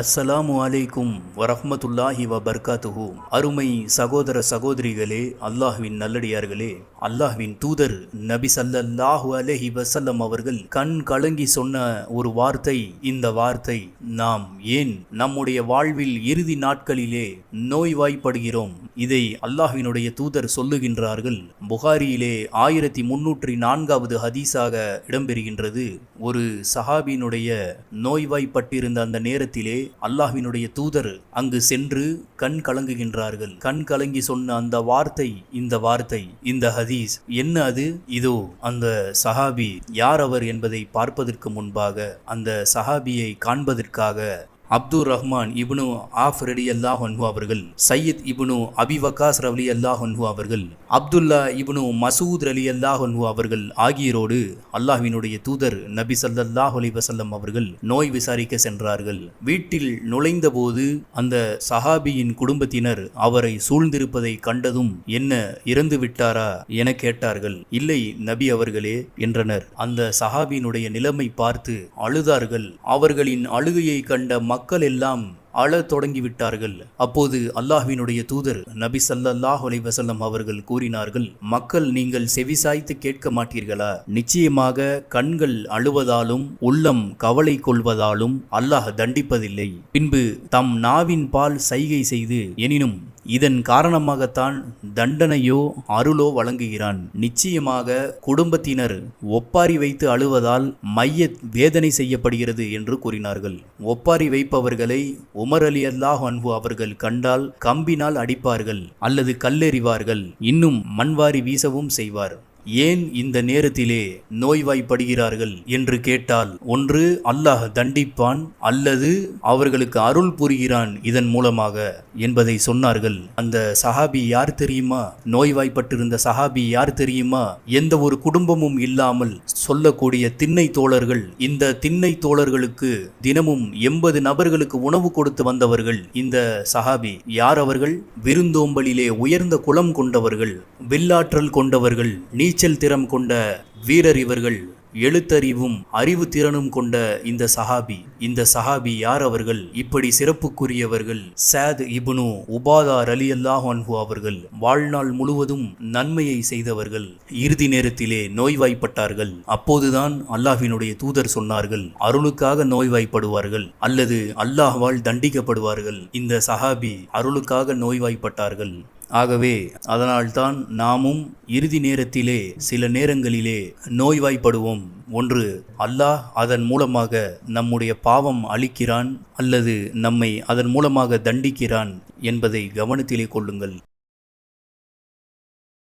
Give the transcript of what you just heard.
அஸ்ஸலாமு அலைக்கும் வரஹமத்துல்லாஹி வபர்காத்துஹு. அருமை சகோதர சகோதரிகளே அல்லாஹ்வின் நல்லடியார்களே அல்லாஹ்வின் தூதர் நபி ஸல்லல்லாஹு அலஹி வசல்லம் அவர்கள் கண் கலங்கி சொன்ன ஒரு வார்த்தை இந்த வார்த்தை நாம் ஏன் நம்முடைய வாழ்வில் இறுதி நாட்களிலே நோய்வாய்ப்படுகிறோம்? இதை அல்லாஹ்வினுடைய தூதர் சொல்லுகின்றார்கள். புகாரியிலே ஆயிரத்தி முன்னூற்றி நான்காவது ஹதீஸாக இடம்பெறுகின்றது. ஒரு சஹாபியினுடைய நோய்வாய்ப்பட்டிருந்த அந்த நேரத்திலே அல்லாஹ்வினுடைய தூதர் அங்கு சென்று கண் கலங்குகின்றார்கள். கண் கலங்கி சொன்ன அந்த வார்த்தை இந்த வார்த்தை இந்த ஹதீஸ் என்ன அது? இதோ அந்த சஹாபி யார் அவர் என்பதை பார்ப்பதற்கு முன்பாக அந்த சஹாபியை காண்பதற்காக அப்துர் ரஹ்மான் இப்னு ஆஃப் ரலி அல்லாஹ் அன்ஹு அவர்கள் சையீத் இப்னு அபி வக்காஸ் ரலி அல்லாஹ் அன்ஹு அவர்கள் அப்துல்லா இப்னு மசூத் ரலி அல்லாஹ் அன்ஹு அவர்கள் ஆகியோரோடு அல்லாஹ்வினுடைய தூதர் நபி ஸல்லல்லாஹு அலி வசல்லம் அவர்கள் நோய் விசாரிக்க சென்றார்கள். வீட்டில் நுழைந்தபோது அந்த சஹாபியின் குடும்பத்தினர் அவரை சூழ்ந்திருப்பதை கண்டதும் என்ன இறந்து விட்டாரா என கேட்டார்கள். இல்லை நபி அவர்களே என்றனர். அந்த சஹாபியினுடைய நிலைமை பார்த்து அழுதார்கள். அவர்களின் அழுகையை கண்ட மக்கள் எல்லாம் அழத் தொடங்கிவிட்டார்கள். அப்போது அல்லாஹ்வினுடைய தூதர் நபி சல்லாஹ் அலைவசல்லம் அவர்கள் கூறினார்கள் மக்கள் நீங்கள் செவிசாய்த்து கேட்க மாட்டீர்களா? நிச்சயமாக கண்கள் அழுவதாலும் உள்ளம் கவலை கொள்வதாலும் அல்லாஹ் தண்டிப்பதில்லை. பின்பு தம் நாவின் பால் சைகை செய்து எனினும் இதன் காரணமாகத்தான் தண்டனையோ அருளோ வழங்குகிறான். நிச்சயமாக குடும்பத்தினர் ஒப்பாரி வைத்து அழுவதால் மைய வேதனை செய்யப்படுகிறது என்று கூறினார்கள். ஒப்பாரி வைப்பவர்களை உமர் அலி அல்லாஹ் அன்பு அவர்கள் கண்டால் கம்பினால் அடிப்பார்கள் அல்லது கல்லெறிவார்கள். இன்னும் மண்வாரி வீசவும் செய்வார். ஏன் இந்த நேரத்திலே நோய்வாய்ப்படுகிறார்கள் என்று கேட்டால் ஒன்று அல்லாஹ் தண்டிப்பான் அல்லது அவர்களுக்கு அருள் புரிகிறான் இதன் மூலமாக என்பதை சொன்னார்கள். அந்த சஹாபி யார் தெரியுமா? நோய்வாய்ப்பட்டிருந்த சஹாபி யார் தெரியுமா? எந்த ஒரு குடும்பமும் இல்லாமல் சொல்லக்கூடிய திண்ணை தோழர்கள் இந்த திண்ணை தோழர்களுக்கு தினமும் எண்பது நபர்களுக்கு உணவு கொடுத்து வந்தவர்கள் இந்த சஹாபி யார் அவர்கள்? விருந்தோம்பலிலே உயர்ந்த குலம் கொண்டவர்கள் வில்லாற்றல் கொண்டவர்கள் நீ நீச்சல் திறம் கொண்ட வீரர் இவர்கள் எழுத்தறிவும் அறிவு திறனும் கொண்ட இந்த சஹாபி. இந்த சஹாபி யார் அவர்கள்? இப்படி சிறப்புக்குரியவர்கள் சாத் இபுனு உபாதார் அலி அல்லாஹ் அன்ஹு அவர்கள் வாழ்நாள் முழுவதும் நன்மையை செய்தவர்கள் இறுதி நேரத்திலே நோய்வாய்ப்பட்டார்கள். அப்போதுதான் அல்லாஹினுடைய தூதர் சொன்னார்கள் அருளுக்காக நோய்வாய்ப்படுவார்கள் அல்லது அல்லாஹ்வால் தண்டிக்கப்படுவார்கள். இந்த சஹாபி அருளுக்காக நோய்வாய்ப்பட்டார்கள். ஆகவே அதனால்தான் நாமும் இறுதி நேரத்திலே சில நேரங்களிலே நோய்வாய்ப்படுவோம். ஒன்று அல்லாஹ் அதன் மூலமாக நம்முடைய பாவம் அழிக்கிறான் அல்லது நம்மை அதன் மூலமாக தண்டிக்கிறான் என்பதை கவனத்திலே கொள்ளுங்கள்.